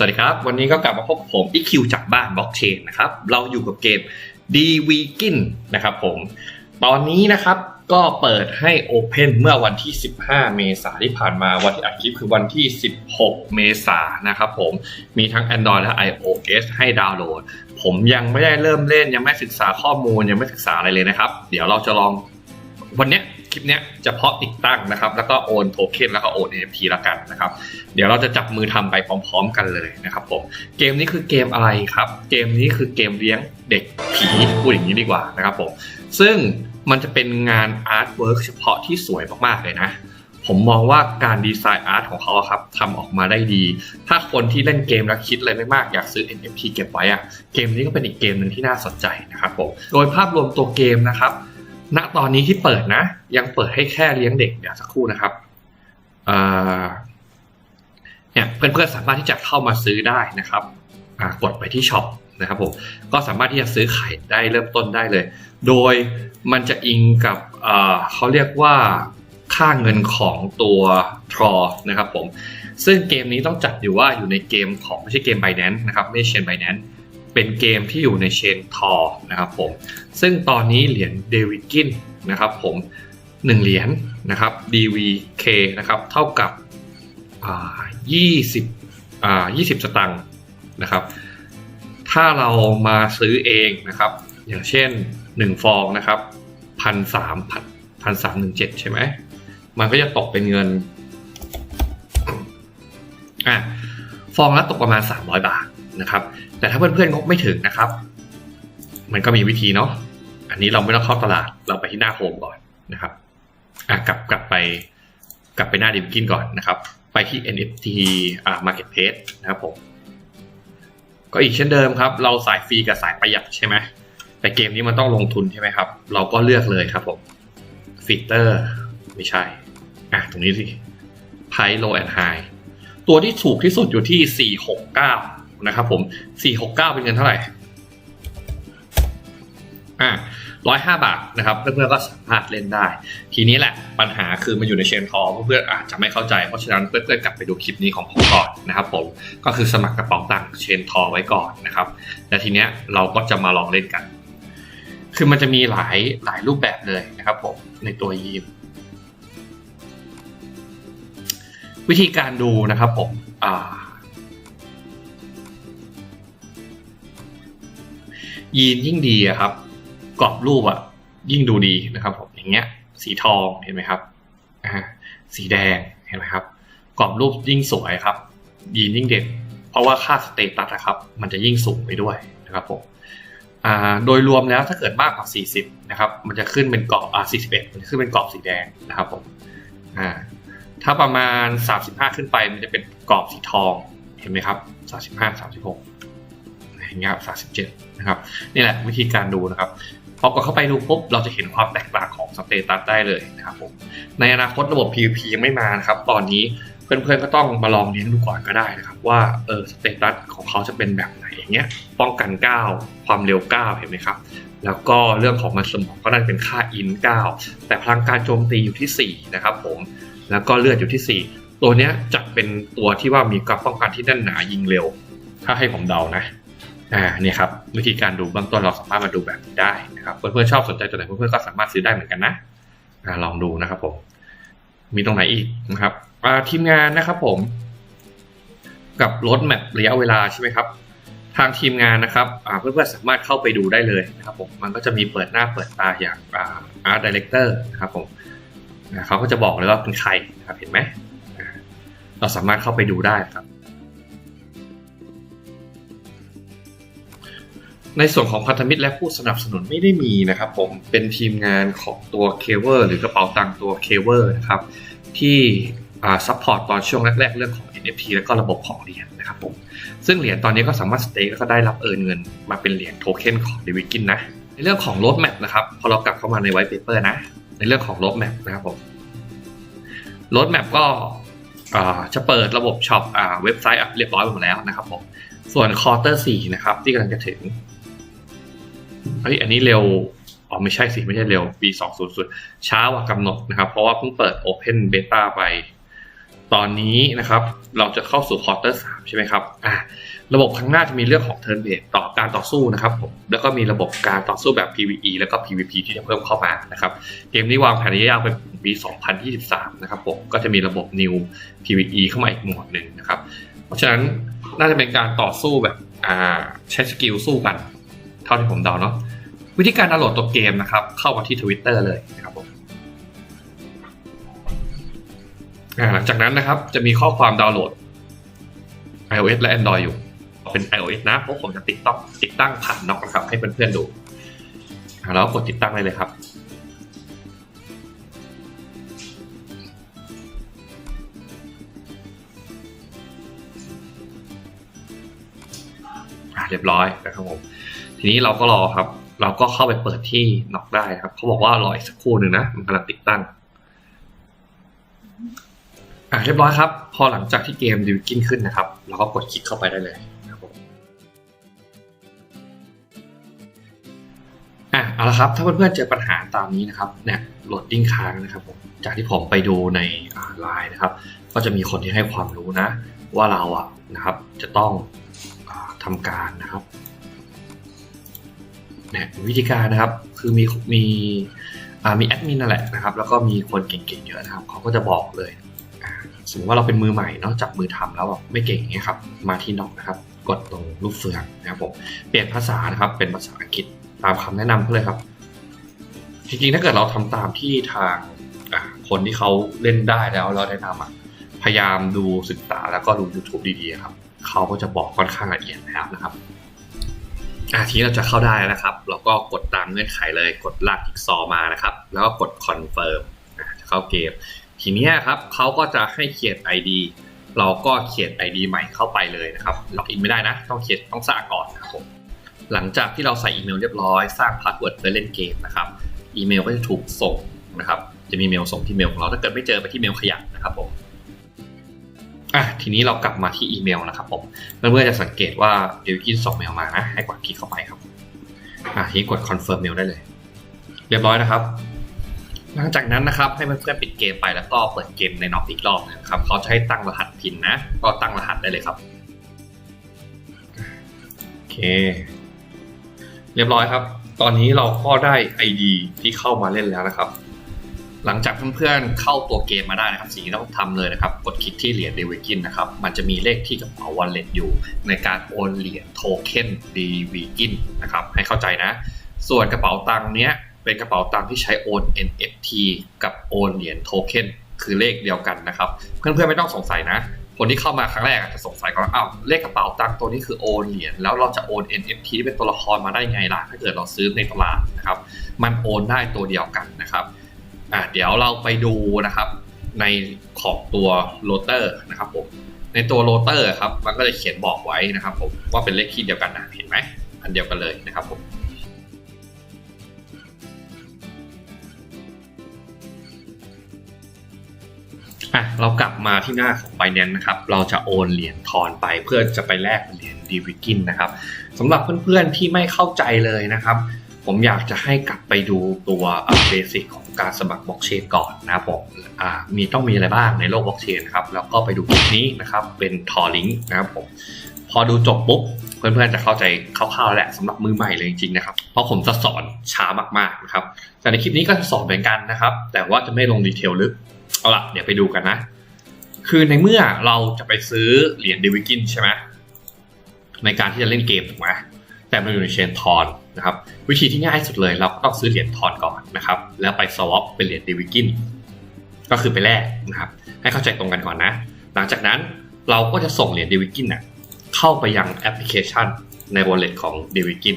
สวัสดีครับ วันนี้ก็กลับมาพบผมอีคิวจากบ้านบล็อกเชนนะครับ เราอยู่กับเกม d w e k i n นะครับผม ตอนนี้นะครับก็เปิดให้ Open เมื่อวันที่ 15 เมษาที่ผ่านมา วันที่อัดคลิปคือวันที่ 16 เมษานะครับผม มีทั้ง Android และ iOS ให้ดาวน์โหลด ผมยังไม่ได้เริ่มเล่น ยังไม่ศึกษาข้อมูล ยังไม่ศึกษาอะไรเลยนะครับ เดี๋ยวเราจะลองวันนี้ ลิปเนี้ยจะเพาะติดตั้งนะครับ แล้วก็โอนโทเค็นแล้วก็โอน NFT ล้วกันนะครับ เดี๋ยวเราจะจับมือทำไปพร้อม ๆ กันเลยนะครับผม เกมนี้คือเกมอะไรครับ เกมนี้คือเกมเลี้ยงเด็กผีพูดอย่างนี้ดีกว่านะครับผม ซึ่งมันจะเป็นงานอาร์ตเวิร์กเฉพาะที่สวยมากๆเลยนะผมมองว่าการดีไซน์อาร์ตของเขาครับทำออกมาได้ดี ถ้าคนที่เล่นเกมแล้วคิดอะไรไม่มากอยากซื้อ NFT เก็บไว้อะเกมนี้ก็เป็นอีกเกมหนึ่งที่น่าสนใจนะครับผม โดยภาพรวมตัวเกมนะครับ ณตอนนี้ที่เปิดนะ ยังเปิดให้แค่เลี้ยงเด็กเดี๋ยวสักครู่นะครับเนี่ยเพื่อนๆสามารถที่จะเข้ามาซื้อได้นะครับกดไปที่ช็อปนะครับผมก็สามารถที่จะซื้อขายได้เริ่มต้นได้เลย โดยมันจะอิงกับเขาเรียกว่าค่าเงินของตัวทรอนะครับผมซึ่งเกมนี้ต้องจัดอยู่ว่าอยู่ในเกมของไม่ใช่เกม Binance นะครับไม่ใช่เชน Binance เป็นเกมที่อยู่ในเชนทอนะครับผมซึ่งตอนนี้เหรียญเดวิดกินนะครับผม1เหรียญนะครับ DVK นะครับเท่ากับอ่า20อ่า20 สตังค์นะครับ ถ้าเรามาซื้อเองนะครับ อย่างเช่น 1 ฟองนะครับพันสามพันสามหนึ่งเจ็ดใช่ไหม มันก็จะตกเป็นเงินอะฟองละตกประมาณ 300 บาทนะครับ แต่ถ้าเพื่อนๆงบไม่ถึงนะครับ มันก็มีวิธีเนาะอันนี้เราไม่ต้องเข้าตลาดเราไปที่หน้าโฮมก่อนนะครับอะกลับกลับไปกลับไปหน้าดิบกินก่อนนะครับ ไปที่ NFT อ่า Marketplace นะครับผมก็อีกเช่นเดิมครับ เราสายฟรีกับสายประหยัดใช่ไหมแต่เกมนี้มันต้องลงทุนใช่ไหมครับ เราก็เลือกเลยครับผมฟิลเตอร์ไม่ใช่อะตรงนี้สิ Price Low and High ตัวที่ถูกที่สุดอยู่ที่ 469 นะครับผม469เป็นเงินเท่าไหร่อะร้อยห้าบาทนะครับเพื่อนๆก็สามารถเล่นได้ ทีนี้แหละปัญหาคือมันอยู่ในเชนทอเพื่อนๆอาจจะไม่เข้าใจเพราะฉะนั้นเพื่อนๆกลับไปดูคลิปนี้ของผมก่อนนะครับผมก็คือสมัครกระเป๋าตังค์เชนทอไว้ก่อนนะครับและทีเนี้ยเราก็จะมาลองเล่นกัน คือมันจะมีหลายหลายรูปแบบเลยนะครับผมในตัวยีมวิธีการดูนะครับผมอ่า ยีนยิ่งดีครับ กรอบรูปอะ ยิ่งดูดีนะครับผมอย่างเงี้ย สีทองเห็นไหมครับอ่าสีแดงเห็นไหมครับ กรอบรูปยิ่งสวยครับ ยีนยิ่งเด่นเพราะว่าค่าสเตตัสอะครับ มันจะยิ่งสูงไปด้วยนะครับผมอ่าโดยรวมแล้วถ้าเกิดมากกว่า 40 นะครับ มันจะขึ้นเป็นกรอบอ่า41 มันจะขึ้นเป็นกรอบสีแดงนะครับผมอ่าถ้าประมาณ 35 ขึ้นไป มันจะเป็นกรอบสีทอง เห็นไหมครับ 35 36 อย่างเงี้ย37นะครับนี่แหละวิธีการดูนะครับพอกดเข้าไปดูปุ๊บเราจะเห็นความแตกต่างของสเตตัสได้เลยนะครับผมในอนาคตระบบ PVP ยังไม่มานะครับ ตอนนี้เพื่อนๆก็ต้องมาลองเลี้ยงดูก่อนก็ได้นะครับ ว่าเออสเตตัสของเขาจะเป็นแบบไหนอย่างเงี้ยป้องกัน 9 ความเร็ว 9 เห็นไหมครับ แล้วก็เรื่องของมันสมองก็น่าจะเป็นค่าอิน 9 แต่พลังการโจมตีอยู่ที่ 4 นะครับผมแล้วก็เลือดอยู่ที่ 4 ตัวเนี้ยจะเป็นตัวที่ว่ามีการป้องกันที่แน่นหนายิงเร็ว ถ้าให้ผมเดานะ อ่าเนี่ยครับวิธีการดูเบื้องต้นเราสามารถมาดูแบบนี้ได้นะครับเพื่อนๆชอบสนใจตัวไหนเพื่อนๆก็สามารถซื้อได้เหมือนกันนะอ่าลองดูนะครับผมมีตรงไหนอีกนะครับอ่าทีมงานนะครับผม กับรถแมประยะเวลาใช่ไหมครับ ทางทีมงานนะครับอ่าเพื่อนๆสามารถเข้าไปดูได้เลยนะครับผมมันก็จะมีเปิดหน้าเปิดตาอย่างอ่า art director นะครับผมเขาก็จะบอกเลยว่าเป็นใครนะครับเห็นไหมเราสามารถเข้าไปดูได้ครับ ในส่วนของพันธมิตรและผู้สนับสนุนไม่ได้มีนะครับผมเป็นทีมงานของตัวเคเวอร์หรือกระเป๋าตังค์ตัวเคเวอร์นะครับที่ซัพพอร์ตตอนช่วงแรก ๆ เรื่องของ NFT แล้วก็ระบบของเหรียญนะครับผมซึ่งเหรียญตอนนี้ก็สามารถสเต็กแล้วก็ได้รับเอินเงินมาเป็นเหรียญโทเค็นของเดวิกินนะ ในเรื่องของ road map นะครับพอเรากลับเข้ามาในไวท์เปเปอร์นะ ในเรื่องของ road map นะครับผม road map ก็จะเปิดระบบช็อปเว็บไซต์เรียบร้อยหมดแล้วนะครับผมส่วนคอร์เตอร์สี่นะครับที่กำลังจะถึง เฮ้ยอันนี้เร็วอ๋อไม่ใช่สิไม่ใช่เร็วปี2 0 0ช้ากว่ากำหนดนะครับ เพราะว่าเพิ่งเปิด Open Beta ไป ตอนนี้นะครับ เราจะเข้าสู่ควอเตอร์สามใช่ไหมครับอ่าระบบข้างหน้าจะมีเรื่องของ turn based ต่อการต่อสู้นะครับผมแล้วก็มีระบบการต่อสู้แบบ PVE แล้วก็ PVP ที่จะเพิ่มเข้ามานะครับ เกมนี้วางแผนระยะยาวเป็นปี 2023 นะครับผมก็จะมีระบบ New PVE เข้ามาอีกหมวดหนึ่งนะครับ เพราะฉะนั้นน่าจะเป็นการต่อสู้แบบอ่าใช้สกิลสู้กัน เท่าที่ผมเดาเนาะวิธีการดาวน์โหลดตัวเกมนะครับ เข้ามาที่ Twitter เลยนะครับผมหลังจากนั้นนะครับจะมีข้อความดาวน์โหลด iOS และ Android อยู่ เป็น iOS นะเพราะผมจะติดตั้งติดตั้งผ่านน็อกนะครับ ให้เพื่อนๆดูแล้วกดติดตั้งได้เลยครับเรียบร้อยนะครับผม ทีนี้เราก็รอครับ เราก็เข้าไปเปิดที่น็อกได้ครับเขาบอกว่ารออีกสักครู่หนึ่งนะมันกำลังติดตั้งอะเรียบร้อยครับ พอหลังจากที่เกมดิวกินขึ้นนะครับ เราก็กดคลิกเข้าไปได้เลยนะครับผมอะเอาละครับถ้าเพื่อนๆเจอปัญหาตามนี้นะครับเนี่ยโหลดดิ้งค้างนะครับผมจากที่ผมไปดูในไลน์นะครับ ก็จะมีคนที่ให้ความรู้นะ ว่าเราอะนะครับ จะต้องอาทำการนะครับ นี่ยวิธีการนะครับ คือมีมีมีแอดมินนั่นแหละนะครับ แล้วก็มีคนเก่งๆเยอะนะครับเขาก็จะบอกเลยสมมติว่าเราเป็นมือใหม่เนาะจับมือทำแล้วแบบไม่เก่งเงี้ยครับ มาที่น็อกนะครับ กดตรงรูปเฟืองนะครับผมเปลี่ยนภาษานะครับ เป็นภาษาอังกฤษตามคำแนะนำเขาเลยครับ จริงๆ ถ้าเกิดเราทำตามที่ทางคนที่เขาเล่นได้แล้วเราแนะนำอะพยายามดูศึกษาแล้วก็ดู YouTube ดีๆครับเขาก็จะบอกค่อนข้างละเอียดแล้วนะครับ อาทีนี้เราจะเข้าได้แล้วนะครับ เราก็กดตามเงื่อนไขเลยกดลากจิ๊กซอมานะครับ แล้วก็กดคอนเฟิร์มจะเข้าเกม ทีนี้ครับเขาก็จะให้เขียน ID เราก็เขียน ID ใหม่เข้าไปเลยนะครับล็อกอินไม่ได้นะ ต้องเขียนต้องสร้างก่อนนะครับผมหลังจากที่เราใส่อีเมลเรียบร้อยสร้างพาสเวิร์ดเพื่อเล่นเกมนะครับอีเมลก็จะถูกส่งนะครับ จะมีเมลส่งที่เมลของเราถ้าเกิดไม่เจอไปที่เมลขยะนะครับผม อะทีนี้เรากลับมาที่อีเมลนะครับผมเพื่อนๆจะสังเกตว่าเดวิกินส่งเมลมานะ ให้กดคลิกเข้าไปครับอะทีนี้กด confirm mail ได้เลย เรียบร้อยนะครับ หลังจากนั้นนะครับให้เพื่อนๆปิดเกมไปแล้วก็เปิดเกมในน็อกอีกรอบนะครับเขาจะให้ตั้งรหัสพินนะ ก็ตั้งรหัสได้เลยครับโอเค เรียบร้อยครับ ตอนนี้เราก็ได้ ID ที่เข้ามาเล่นแล้วนะครับ หลังจากเพื่อนๆเข้าตัวเกมมาได้นะครับสิ่งที่ต้องทำเลยนะครับ กดคลิกที่เหรียญเดวิกินนะครับ มันจะมีเลขที่กระเป๋า wallet อยู่ ในการโอนเหรียญโทเค็นดีวีกินนะครับ ให้เข้าใจนะ ส่วนกระเป๋าตังค์เนี้ยเป็นกระเป๋าตังค์ที่ใช้โอน NFT กับโอนเหรียญโทเค็นคือเลขเดียวกันนะครับ เพื่อนๆไม่ต้องสงสัยนะ คนที่เข้ามาครั้งแรกอาจจะสงสัยก่อนว่าอ้าวเลขกระเป๋าตังค์ตัวนี้คือโอนเหรียญแล้วเราจะโอน NFT ที่เป็นตัวละครมาได้ไงล่ะถ้าเกิดเราซื้อในตลาดนะครับ มันโอนได้ตัวเดียวกันนะครับ อะเดี๋ยวเราไปดูนะครับในของตัวโรเตอร์นะครับผมในตัวโรเตอร์ครับมันก็จะเขียนบอกไว้นะครับผมว่าเป็นเลขที่เดียวกันนะเห็นไหมอันเดียวกันเลยนะครับผมอะเรากลับมาที่หน้าของ Binance นะครับ เราจะโอนเหรียญทอนไปเพื่อจะไปแลกเหรียญดีวิกินนะครับสำหรับเพื่อนๆที่ไม่เข้าใจเลยนะครับ ผมอยากจะให้กลับไปดูตัวเบสิกของการสมัครบล็อกเชนก่อนนะครับผมมีต้องมีอะไรบ้างในโลกบล็อกเชนครับ แล้วก็ไปดูคลิปนี้นะครับ เป็นทอลิงนะครับผม พอดูจบปุ๊บเพื่อนๆจะเข้าใจคร่าวๆแหละสำหรับมือใหม่เลยจริงๆนะครับ เพราะผมจะสอนช้ามากๆนะครับ แต่ในคลิปนี้ก็จะสอนเหมือนกันนะครับ แต่ว่าจะไม่ลงดีเทลลึก เอาล่ะ เดี๋ยวไปดูกันนะ คือในเมื่อเราจะไปซื้อเหรียญเดวิกินใช่ไหมในการที่จะเล่นเกมถูกไหมแต่มันอยู่ในเชนทอน นะครับวิธีที่ง่ายสุดเลยเราก็ต้องซื้อเหรียญทอนก่อนนะครับแล้วไปสวอปเป็นเหรียญเดวิกินก็คือไปแลกนะครับให้เข้าใจตรงกันก่อนนะ หลังจากนั้นเราก็จะส่งเหรียญเดวิกินน่ะเข้าไปยังแอปพลิเคชันใน wallet ของเดวิกิน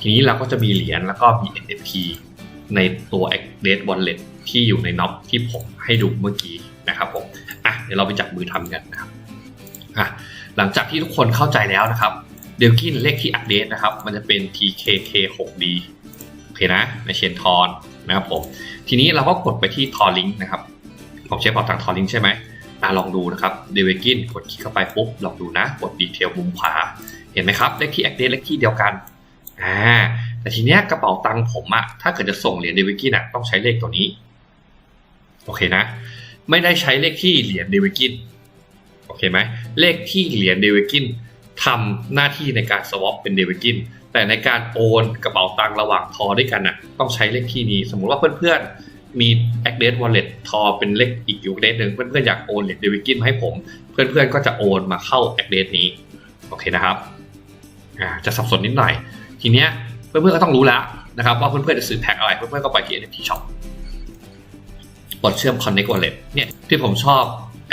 ทีนี้เราก็จะมีเหรียญแล้วก็มี NFT ในตัว a d e wallet ที่อยู่ในน็อปที่ผมให้ดูเมื่อกี้นะครับผมอะเดี๋ยวเราไปจับมือทำกันนะครับอะหลังจากที่ทุกคนเข้าใจแล้วนะครับ เดลกินเลขที่อัปเดตนะครับ มันจะเป็น TKK6D โอเคนะ ในเชนทอนนะครับผม ทีนี้เราก็กดไปที่ทอลิงนะครับ ผมใช้เป่าตังทอลิงใช่ไหมอะลองดูนะครับ เดลกินกดคลิกเข้าไปปุ๊บ ลองดูนะ กดดีเทลมุมขวา เห็นไหมครับ เลขที่อัปเดตเลขที่เดียวกัน อ่า แต่ทีเนี้ยกระเป๋าตังค์ผมอะถ้าเกิดจะส่งเหรียญเดวิกินอะต้องใช้เลขตัวนี้ โอเคนะ ไม่ได้ใช้เลขที่เหรียญเดวิกิน โอเคไหม เลขที่เหรียญเดวิกิน ทำหน้าที่ในการสวอปเป็นเดวิกินแต่ในการโอนกระเป๋าตังค์ระหว่างทอด้วยกันน่ะต้องใช้เลขที่นี้ สมมุติว่าเพื่อนๆมี address wallet ทอเป็นเลขอีกอยู่ address หนึ่งเพื่อนๆอยากโอนเหรียญเดวิกินมาให้ผม เพื่อนๆก็จะโอนมาเข้า address นี้โอเคนะครับอ่าจะสับสนนิดหน่อย ทีเนี้ยเพื่อนๆก็ต้องรู้แล้วนะครับว่าเพื่อนๆจะซื้อแพ็คอะไร เพื่อนๆก็ไปที่ NFT Shop กดเชื่อม Connect Wallet เนี่ยที่ผมชอบ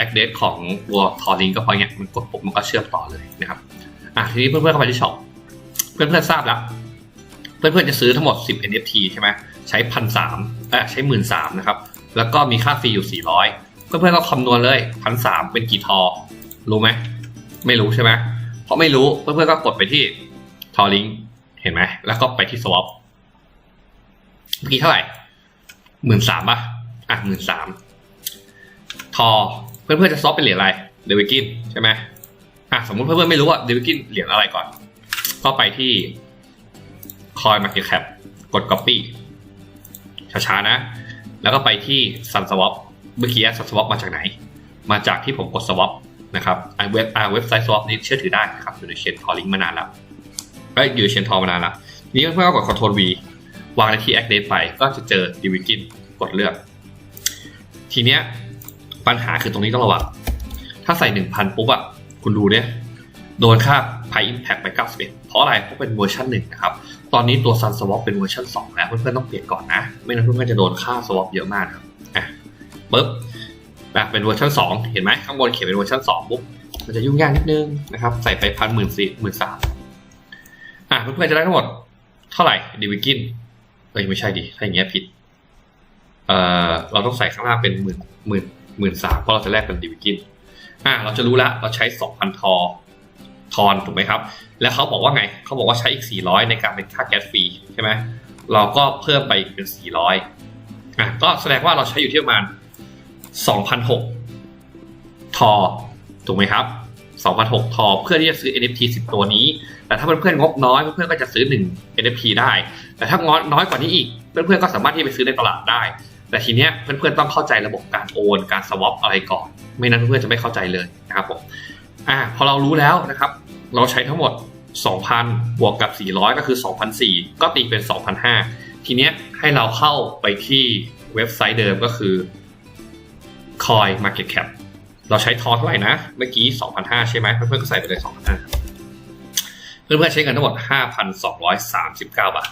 address ของตัวทอลิงก็เพราะเนี่ยมันกดปุ๊บมันก็เชื่อมต่อเลยนะครับอะทีนี้เพื่อนๆเข้าไปที่ช็อปเพื่อนๆทราบแล้ว เพื่อนๆจะซื้อทั้งหมด 10 NFT ใช่ไหมใช้พันสามเออใช้หมื่นสามนะครับแล้วก็มีค่าฟรีอยู่ 400 เพื่อนๆก็คำนวณเลยพันสามเป็นกี่ทอ รู้ไหมไม่รู้ใช่ไหมเพราะไม่รู้เพื่อนๆก็กดไปที่ทอลิงเห็นไหมแล้วก็ไปที่ swap เมื่อกี้เท่าไหร่หมื่นสามป่ะอะหมื่นสามทอ เพื่อนๆจะ swap เป็นเหรียญอะไรเดวิกินใช่ไหมอะสมมติเพื่อนๆไม่รู้ว่าเดวิกินเหรียญอะไรก่อน ก็ไปที่ Coin Market Cap กด Copy ช้าๆนะ แล้วก็ไปที่ Sun Swap เมื่อกี้ Sun Swap มาจากไหน มาจากที่ผมกด Swap นะครับไอเว็บเว็บไซต์ Swap นี้เชื่อถือได้นะครับอยู่ในเชนทอลิงมานานแล้วเอ้ยอยู่ในเชนทอมานานแล้วนี่เพื่อนๆกด Ctrl V วางในที่ Act Date ไปก็จะเจอ d i v i g i n กดเลือก ทีเนี้ย ปัญหาคือตรงนี้ต้องระวัง ถ้าใส่ 1,000 ปุ๊บอะคุณดูเนี่ย โดนค่า Price Impact ไป91เพราะอะไร เพราะเป็นเวอร์ชันหนึ่งนะครับ ตอนนี้ตัว Sun Swap เป็นเวอร์ชัน2แล้ว เพื่อนๆต้องเปลี่ยนก่อนนะ ไม่งั้นเพื่อนๆจะโดนค่า swap เยอะมากครับอะปึ๊บอะเป็นเวอร์ชัน2 เห็นไหมข้างบนเขียนเป็นเวอร์ชัน2ปุ๊บ มันจะยุ่งยากนิดนึงนะครับ ใส่ไปพันหมื่นสี่หมื่นสามอะเพื่อนๆจะได้ทั้งหมดเท่าไหร่ดิวิกินเอ้ยไม่ใช่ดิ ถ้าอย่างเงี้ยผิด เอ่อ เราต้องใส่ข้างล่างเป็นหมื่นหมื่น หมื่นสามเพราะเราจะแลกเป็นดิวิกินอะเราจะรู้ล้วเราใช้สองพันทอทอนถูกไหมครับ แล้วเขาบอกว่าไงเขาบอกว่าใช้อีก400ในการเป็นค่าแก๊สฟรีใช่ไหมเราก็เพิ่มไปเป็น400อะก็แสดงว่าเราใช้อยู่ที่ประมาณ2,600ทอถูกไหมครับ2,600ทอเพื่อที่จะซื้อ NFT 10 ตัวนี้ แต่ถ้าเพื่อนๆงบน้อยเพื่อนๆก็จะซื้อ 1 NFT ได้ แต่ถ้างบน้อยกว่านี้อีก เพื่อนๆก็สามารถที่ไปซื้อในตลาดได้ แต่ทีเนี้ยเพื่อนๆต้องเข้าใจระบบการโอน การสวอปอะไรก่อน ไม่นั้นเพื่อนๆจะไม่เข้าใจเลยนะครับผมอ่าพอเรารู้แล้วนะครับ เราใช้ทั้งหมด 2,000 บวกกับ 400 ก็คือ 2,004ก็ตีเป็น 2,005 ทีเนี้ยให้เราเข้าไปที่เว็บไซต์เดิมก็คือ Coin Market Cap เราใช้ทอเท่าไหร่นะ เมื่อกี้ 2,005 ใช่ไหมเพื่อนๆก็ใส่ไปเลย 2,005เพื่อนๆใช้เงินทั้งหมด 5,239 บาท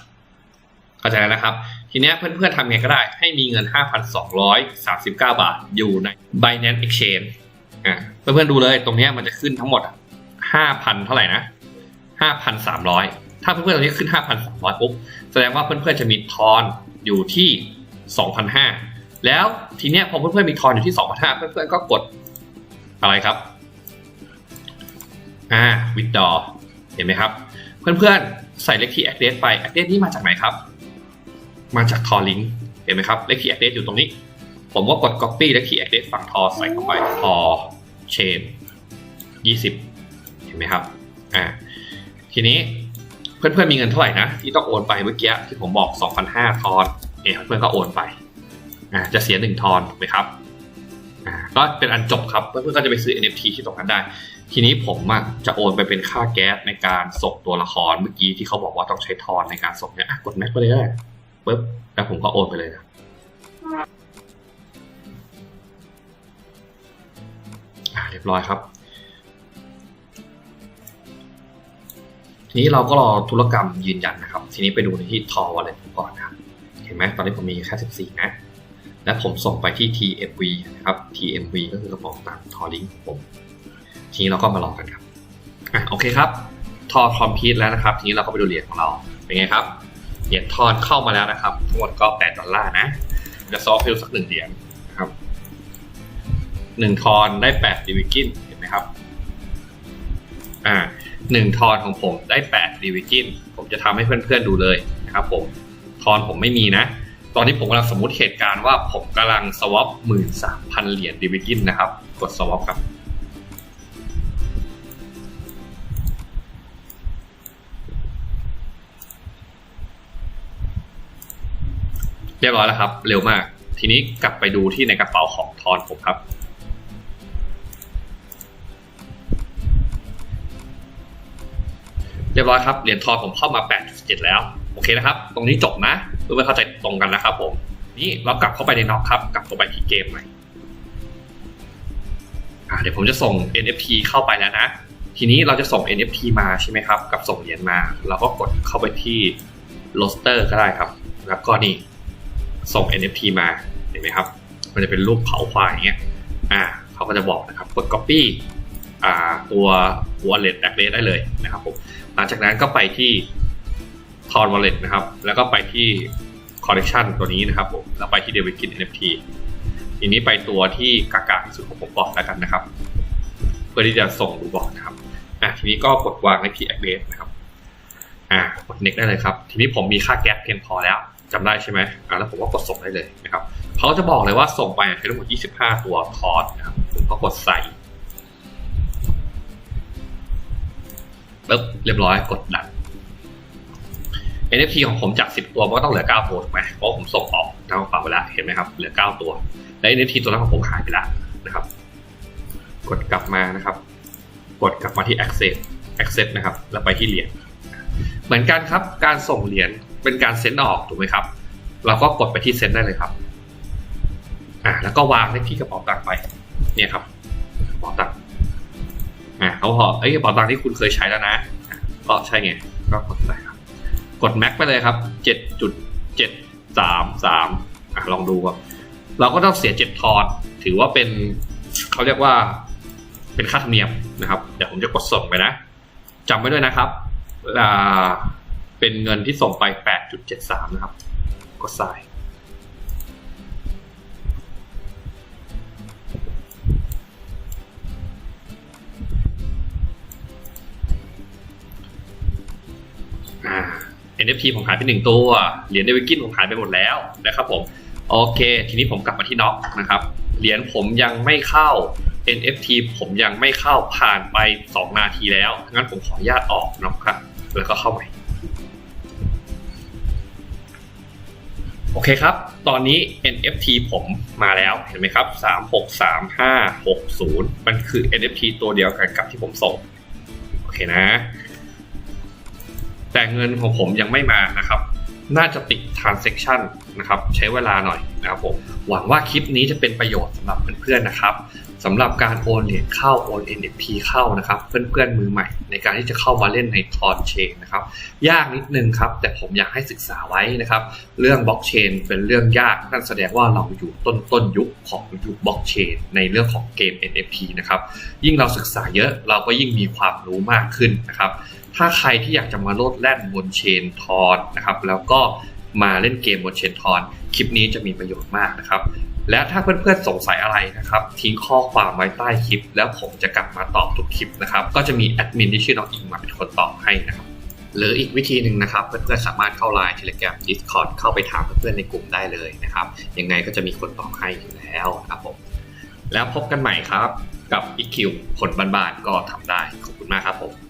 เข้าใจแล้วนะครับ ทีนี้เพื่อนๆทำไงก็ได้ ให้มีเงิน 5,239 บาทอยู่ใน Binance Exchange อ่าเพื่อนๆดูเลยตรงนี้มันจะขึ้นทั้งหมดห้าพันเท่าไหร่นะห้าพันสามร้อยถ้าเพื่อนๆตรงนี้ขึ้นห้าพันสามร้อยปุ๊บ แสดงว่าเพื่อนๆจะมีทอนอยู่ที่สองพันห้าแล้วทีเนี้ยพอเพื่อนๆมีทอนอยู่ที่สองพันห้าเพื่อนๆก็กดอะไรครับอ่าวิดดอเห็นไหมครับ เพื่อนๆใส่เลขที่ address ไป address นี้มาจากไหนครับ มาจากทอลิงเห็นไหมครับเลขที่ address อยู่ตรงนี้ ผมก็กด copy เลขที่ address ฝั่งทอใส่เข้าไปทอเชนยี่สิบเห็นไหมครับ อ่า ทีนี้เพื่อนๆมีเงินเท่าไหร่นะ ที่ต้องโอนไปเมื่อกี้ที่ผมบอก 2,500 ทอนเนี่ยเพื่อนก็โอนไป อ่า จะเสียหนึ่งทอนถูกไหมครับอ่าก็เป็นอันจบครับ เพื่อนๆก็จะไปซื้อ NFT ที่ตรงนั้นได้ ทีนี้ผมจะโอนไปเป็นค่าแก๊สในการส่งตัวละครเมื่อกี้ที่เขาบอกว่าต้องใช้ทอนในการส่งเนี่ยกดแม็กไปเลยได้ ปุ๊บแล้วผมก็โอนไปเลยนะเรียบร้อยครับ ทีนี้เราก็รอธุรกรรมยืนยันนะครับ ทีนี้ไปดูในที่ทอวอลเล็ตผมก่อนนะครับ เห็นไหมตอนนี้ผมมีแค่14 นะ และผมส่งไปที่ TMV นะครับ TMV ก็คือกระบอกตังทอลิงของผม ทีนี้เราก็มารอกันครับอะโอเคครับ ทอคอมพิวต์แล้วนะครับ ทีนี้เราก็ไปดูเหรียญของเรา เป็นไงครับ รียญทอนเข้ามาแล้วนะครับ ทั้งหมดก็8ดอลลาร์นะจะซอฟให้ดูสักหนึ่งเหรียญนะครับหนึ่งทอนได้แปดดิวิกินเห็นไหมครับ อ่าหนึ่งทอนของผมได้แปดดิวิกินผมจะทำให้เพื่อนๆดูเลยนะครับผมทอนผมไม่มีนะ ตอนนี้ผมกำลังสมมติเหตุการณ์ว่าผมกำลังสวอปหมื่นสามพันเหรียญดิวิกินนะครับ กดสวอปครับ รียบร้อยแล้วครับ เร็วมาก ทีนี้กลับไปดูที่ในกระเป๋าของทอนผมครับ เรียบร้อยครับเหรียญทอนผมเข้ามา 8.7 แล้ว โอเคนะครับ ตรงนี้จบนะเพื่อเข้าใจตรงกันนะครับผม นี่เรากลับเข้าไปในน็อกครับ กลับเข้าไปที่เกมใหม่เดี๋ยวผมจะส่ง NFT เข้าไปแล้วนะ ทีนี้เราจะส่ง NFT มาใช่ไหมครับ กับส่งเหรียญมา เราก็กดเข้าไปที่ roster ก็ได้ครับ แล้วก็นี่ ส่ง NFT มาเห็นไหมครับ มันจะเป็นรูปเขาควายอย่างเงี้ยอ่าเขาก็จะบอกนะครับกด copy อ่าตัว wallet address ได้เลยนะครับผมหลังจากนั้นก็ไปที่ t o n wallet นะครับ แล้วก็ไปที่ collection ตัวนี้นะครับผมแล้วไปที่ d e v i d k i n NFT ทีนี้ไปตัวที่กากาที่สุดของผมบอกแล้วกันนะครับ เพื่อที่จะส่งดูบอกนะครับอะทีนี้ก็กดวางในที่ address นะครับอ่ากด next ได้เลยครับ ทีนี้ผมมีค่าแก๊สเพียงพอแล้ว จำได้ใช่ไหมอ่าแล้วผมก็กดส่งได้เลยนะครับเขาจะบอกเลยว่าส่งไปใช้ทั้งหมด 25 ตัวทอสนะครับผมก็กดใส่ปึ๊บเรียบร้อยกดดัน NFT ของผมจาก 10 ตัวมันก็ต้องเหลือ 9 ตัวถูกไหมเพราะผมส่งออกทางฝั่งเวลาเห็นไหมครับ เหลือ 9 ตัว และ NFT ตัวนั้นของผมหายไปแล้วนะครับ กดกลับมานะครับ กดกลับมาที่ Access Access นะครับ แล้วไปที่เหรียญ เหมือนกันครับ การส่งเหรียญ เป็นการเซ็นออกถูกไหมครับ เราก็กดไปที่เซ็นได้เลยครับ อ่า แล้วก็วางในที่กระเป๋าตังค์ไป เนี่ยครับกระเป๋าตังค์อ่าเขาบอกเอ้ยกระเป๋าตังค์ที่คุณเคยใช้แล้วนะอะก็ใช่ไงก็กดไปครับ กดแม็กไปเลยครับเจ็ดจุดเจ็ดสามสามอะลองดูครับ เราก็ต้องเสียเจ็ดทอน ถือว่าเป็นเขาเรียกว่าเป็นค่าธรรมเนียมนะครับ เดี๋ยวผมจะกดส่งไปนะจำไว้ด้วยนะครับอ่า เป็นเงินที่ส่งไปแปดจุดเจ็ดสามนะครับกดใส่อ่า NFT ผมหายไปหนึ่งตัว เหรียญเดวิกินผมหายไปหมดแล้วนะครับผม โอเค ทีนี้ผมกลับมาที่น็อกนะครับ เหรียญผมยังไม่เข้า NFT ผมยังไม่เข้าผ่านไป 2 นาทีแล้ว งั้นผมขออนุญาตออกน็อกครับ แล้วก็เข้าใหม่ โอเคครับ ตอนนี้ NFT ผมมาแล้วเห็นไหมครับ 363560 มันคือ NFT ตัวเดียวกันกับที่ผมส่ง โอเคนะ แต่เงินของผมยังไม่มานะครับ น่าจะติด transaction นะครับ ใช้เวลาหน่อยนะครับผม หวังว่าคลิปนี้จะเป็นประโยชน์สำหรับเพื่อนๆนะครับ สำหรับการโอนเหรียญเข้าโอน NFT เข้านะครับ เพื่อนๆมือใหม่ ในการที่จะเข้ามาเล่นในทอนเชนนะครับยากนิดนึงครับ แต่ผมอยากให้ศึกษาไว้นะครับ เรื่องบล็อกเชนเป็นเรื่องยากนั่นแสดงว่าเราอยู่ต้นต้นยุคของยุคบล็อกเชนในเรื่องของเกม NFT นะครับยิ่งเราศึกษาเยอะเราก็ยิ่งมีความรู้มากขึ้นนะครับถ้าใครที่อยากจะมาโลดแล่นบนเชนทอนนะครับแล้วก็ มาเล่นเกมบนเชนทอนคลิปนี้จะมีประโยชน์มากนะครับ และถ้าเพื่อนๆสงสัยอะไรนะครับ ทิ้งข้อความไว้ใต้คลิป แล้วผมจะกลับมาตอบทุกคลิปนะครับ ก็จะมีแอดมินที่ชื่อน้องอิงมาเป็นคนตอบให้นะครับหรืออีกวิธีหนึ่งนะครับเพื่อนๆสามารถเข้าไลน์ Telegram Discord เข้าไปถามเพื่อนๆในกลุ่มได้เลยนะครับยังไงก็จะมีคนตอบให้อยู่แล้วนะครับผมแล้วพบกันใหม่ครับ กับ EQ ผลบานๆก็ทำได้ขอบคุณมากครับผม